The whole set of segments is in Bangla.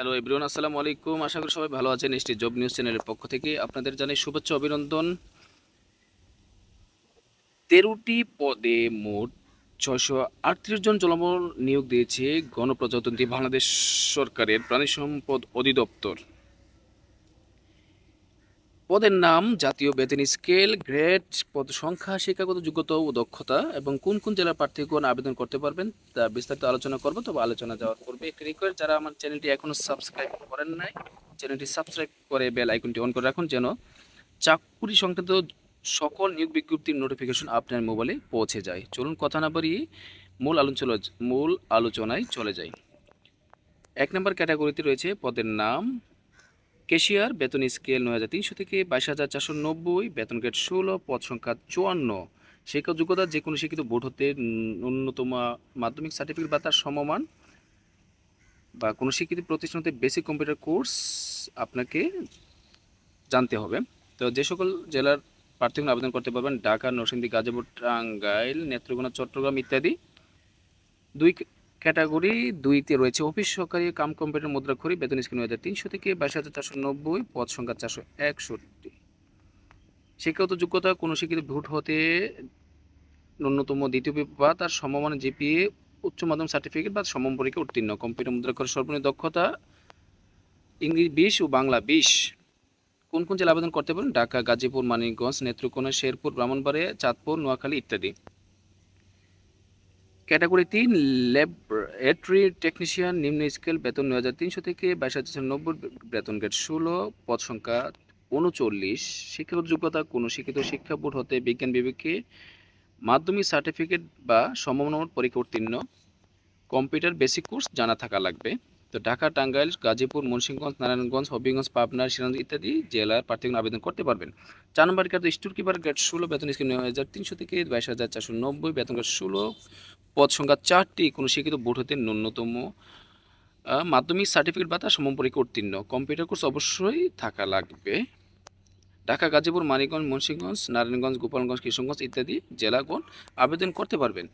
হ্যালো এভরিওয়ান আসসালামু আলাইকুম আশা করি সবাই ভালো আছেন। এসটি জব নিউজ চ্যানেলের পক্ষ থেকে আপনাদের জানাই শুভেচ্ছা, অভিনন্দন। তেরোটি পদে মোট ছয়শো আটত্রিশ জন জনবল নিয়োগ দিয়েছে গণপ্রজাতন্ত্রী বাংলাদেশ সরকারের প্রাণী সম্পদ অধিদপ্তর। পদের নাম জাতীয় বেতন স্কেল, গ্রেড, পদ সংখ্যা, শিক্ষাগত যোগ্যতা ও দক্ষতা এবং কোন কোন জেলার প্রার্থীগণ আবেদন করতে পারবেন তা বিস্তারিত আলোচনা করব, তবে আলোচনা যাওয়ার পূর্বে একটি রিকোয়েস্ট যারা আমার চ্যানেলটি এখনও সাবস্ক্রাইব করেন নাই চ্যানেলটি সাবস্ক্রাইব করে বেল আইকনটি অন করে রাখুন যেন চাকুরি সংক্রান্ত সকল নিয়োগ বিজ্ঞপ্তির নোটিফিকেশন আপনার মোবাইলে পৌঁছে যায়। চলুন কথা না বাড়িয়ে মূল আলোচনা, মূল আলোচনায় চলে যাই। এক নম্বর ক্যাটাগরিতে রয়েছে পদের নাম কেশিয়ার, বেতন স্কেল নয় হাজার তিনশো থেকে বাইশ হাজার চারশো নব্বই, বেতন গ্রেড ষোলো, পদ সংখ্যা চুয়ান্ন। শিক্ষা যোগ্যতা যে কোনো শিক্ষিত বোর্ড হতে ন্যূনতম মাধ্যমিক সার্টিফিকেট বা তার সমমান বা কোনো শিক্ষিত প্রতিষ্ঠান হতে বেসিক কম্পিউটার কোর্স আপনাকে জানতে হবে। তো যে সকল জেলার প্রার্থীগণ আবেদন করতে পারবেন, ঢাকা, নরসিংদী, গাজীপুর, টাঙ্গাইল, নেত্রকোনা, চট্টগ্রাম ইত্যাদি। দুই ক্যাটাগরি দুইতে রয়েছে অফিস সহকারী কাম কম্পিউটার মুদ্রাক্ষরী, বেতন স্কেল নয় হাজার তিনশো থেকে বাইশ হাজার চারশো নব্বই, পদ সংখ্যা চারশো একষট্টি। শিক্ষাগত যোগ্যতা, কোনো শিক্ষিত ভোট হতে ন্যূনতম দ্বিতীয় বা তার সমমান জিপিএ, উচ্চ মাধ্যমিক সার্টিফিকেট বা সমম পরীক্ষা উত্তীর্ণ। কম্পিউটার মুদ্রাক্ষর সর্বনিম্ন দক্ষতা, ইংরেজি বিশ ও বাংলা বিশ। কোন কোন জেলা আবেদন করতে পারেন? ঢাকা, গাজীপুর, মানিকগঞ্জ, নেত্রকোনা, শেরপুর, ব্রাহ্মণবাড়িয়া, চাঁদপুর, নোয়াখালী ইত্যাদি। ক্যাটাগরি তিন ল্যাবরেটরি টেকনিশিয়ান, নিম্ন স্কেল বেতন নয় হাজার তিনশো থেকে বাইশ হাজার নব্বই বেতন গেট ষোলো, পদ সংখ্যা উনচল্লিশ শিক্ষাগত যোগ্যতা, কোনো শিক্ষিত শিক্ষা বোর্ড হতে বিজ্ঞান বিভাগে মাধ্যমিক সার্টিফিকেট বা সমমানের পরীক্ষা উত্তীর্ণ। কম্পিউটার বেসিক কোর্স জানা থাকা লাগবে। তো ঢাকা, টাঙ্গাইল, গাজীপুর, মুন্সিগঞ্জ, নারায়ণগঞ্জ, হবিগঞ্জ, পাবনা সিরাজ ইত্যাদি জেলার প্রার্থীগণ আবেদন করতে পারবেন। চার নম্বর কার্ড স্টোর কিপার গ্রেড ষোলো, বেতন স্কেল নয় হাজার তিনশো থেকে বাইশ হাজার চারশো নব্বই, বেতন গ্রেড ষোলো, পদ সংখ্যা চারটি, কোনো শিক্ষিত বোর্ড হতে ন্যূনতম মাধ্যমিক সার্টিফিকেট বা তার সমম পরীক্ষা উত্তীর্ণ। কম্পিউটার কোর্স অবশ্যই থাকা লাগবে। ঢাকা, গাজীপুর, মানিকগঞ্জ, মুন্সিগঞ্জ, নারায়ণগঞ্জ, গোপালগঞ্জ, কিশোরগঞ্জ ইত্যাদি জেলাগণ আবেদন করতে পারবেন।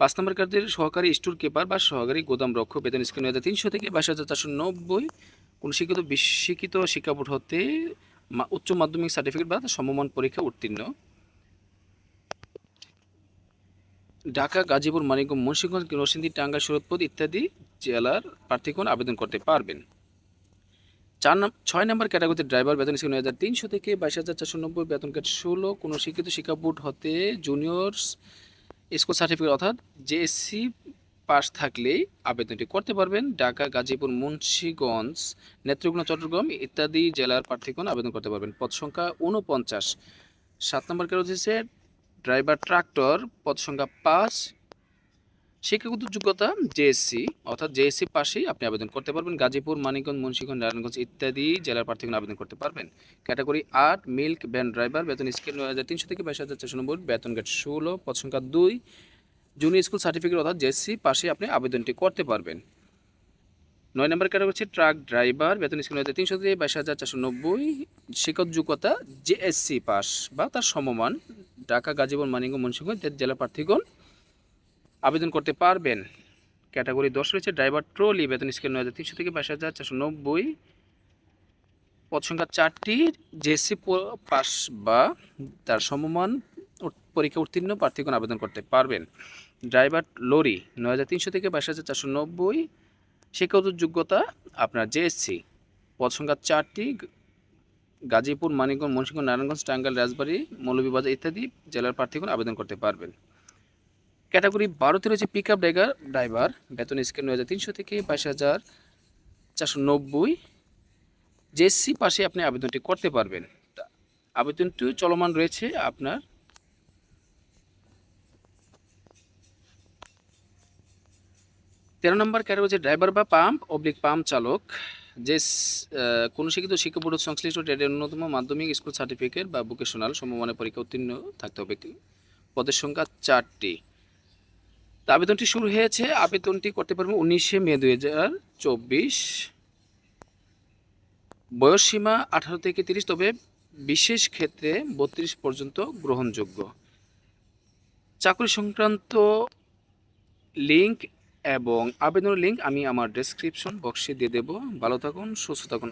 পাঁচ নম্বর কার্ডের সহকারী স্টোর কিপার বা সহকারী গোদাম রক্ষক বেতন স্কেল নয় হাজার তিনশো থেকে বাইশ হাজার চারশো নব্বই। কোনো শিক্ষিত, বিশিক্ষিত শিক্ষা বোর্ড হতে উচ্চ মাধ্যমিক সার্টিফিকেট বা সমমান পরীক্ষা উত্তীর্ণ। ঢাকা, গাজীপুর, মানিকগঞ্জ, মুন্সিগঞ্জ, নরসিংদী, টাঙ্গাইল, সুরতপুর ইত্যাদি জেলার প্রার্থীগণ আবেদন করতে পারবেন। চার ছয় নম্বর ক্যাটাগরিতে ড্রাইভার বেতন স্কেল নয় হাজার তিনশো থেকে বাইশ হাজার চারশো নব্বই। বেতন গ্রেড ষোলো। কোনো শিক্ষিত শিক্ষা বোর্ড হতে জুনিয়র্স স্কুল সার্টিফিকেট অর্থাৎ জেএসসি পাশ থাকলেই আবেদনটি করতে পারবেন। ঢাকা, গাজীপুর, মুন্সীগঞ্জ, নেত্রকোনা, চট্টগ্রাম ইত্যাদি জেলার প্রার্থীগণ আবেদন করতে পারবেন। পদ সংখ্যা উনপঞ্চাশ সাত নম্বর কেউ হচ্ছে ড্রাইভার, ট্রাক্টর, পদ সংখ্যা পাঁচ। শিক্ষাগত যোগ্যতা জেএসসি অর্থাৎ জেএসসি পাশেই আপনি আবেদন করতে পারবেন। গাজীপুর, মানিকগঞ্জ, মুন্সিগঞ্জ, নারায়ণগঞ্জ ইত্যাদি জেলার প্রার্থীগণ আবেদন করতে পারবেন। ক্যাটাগরি আট, মিল্ক ভ্যান ড্রাইভার, বেতন স্কেল নয় হাজার তিনশো থেকে বাইশ হাজার চারশো নব্বই, বেতন গেট ষোলো, পদ সংখ্যা দুই জুনিয়র স্কুল সার্টিফিকেট অর্থাৎ জেএসসি পাশে আপনি আবেদনটি করতে পারবেন। নয় নম্বর ক্যাটাগরি হচ্ছে ট্রাক ড্রাইভার বেতন স্কেল নয় তিনশো থেকে বাইশ হাজার চারশো নব্বই শিক্ষক যোগ্যতা জেএসসি পাস বা তার সমমান, ঢাকা, গাজীপুর, মানিকগঞ্জ, মুন্সিগঞ্জ জেলা প্রার্থীগণ আবেদন করতে পারবেন। ক্যাটাগরি দশ রয়েছে, ড্রাইভার, ট্রলি, বেতন স্কেল নয় হাজার তিনশো থেকে বাইশ হাজার চারশো নব্বই। পদ সংখ্যা চারটি, জেএসসি পাস বা তার সমমান পরীক্ষা উত্তীর্ণ প্রার্থীগণ আবেদন করতে পারবেন। ড্রাইভার, লরি, নয় হাজার তিনশো থেকে বাইশ হাজার চারশো নব্বই। শিক্ষাগত যোগ্যতা, আপনার জেএসসি। পদ সংখ্যা চারটি গাজীপুর, মানিকগঞ্জ, মুন্সিগঞ্জ, নারায়ণগঞ্জ, টাঙ্গাইল, রাজবাড়ী, মৌলভীবাজার ইত্যাদি জেলার প্রার্থীগণ আবেদন করতে পারবেন। ক্যাটাগরি বারোতে রয়েছে পিক আপ ড্রাইভার ড্রাইভার বেতন স্কেল নয় হাজার তিনশো থেকে বাইশ হাজার চারশো নব্বই। জেসি পাশে আপনি আবেদনটি করতে পারবেন। আবেদনটি চলমান রয়েছে আপনার তেরো নম্বর ক্যাটাগরি হচ্ছে ড্রাইভার বা পাম্প অবলিক পাম্প চালক। যে কোনো শিক্ষিত শিক্ষা বোর্ড সংশ্লিষ্ট ট্রেডের ন্যূনতম মাধ্যমিক স্কুল সার্টিফিকেট বা ভোকেশনাল সমমানের পরীক্ষা উত্তীর্ণ থাকতে হবে। পদের সংখ্যা চারটি। তা আবেদনটি শুরু হয়েছে, আবেদনটি করতে পারবেন উনিশে মে দুই হাজার চব্বিশ। বয়সসীমা আঠারো থেকে তিরিশ, তবে বিশেষ ক্ষেত্রে বত্রিশ পর্যন্ত গ্রহণযোগ্য। চাকরি সংক্রান্ত লিঙ্ক এবং আবেদনের লিঙ্ক আমি আমার ডেসক্রিপশন বক্সে দিয়ে দেবো। ভালো থাকুন, সুস্থ থাকুন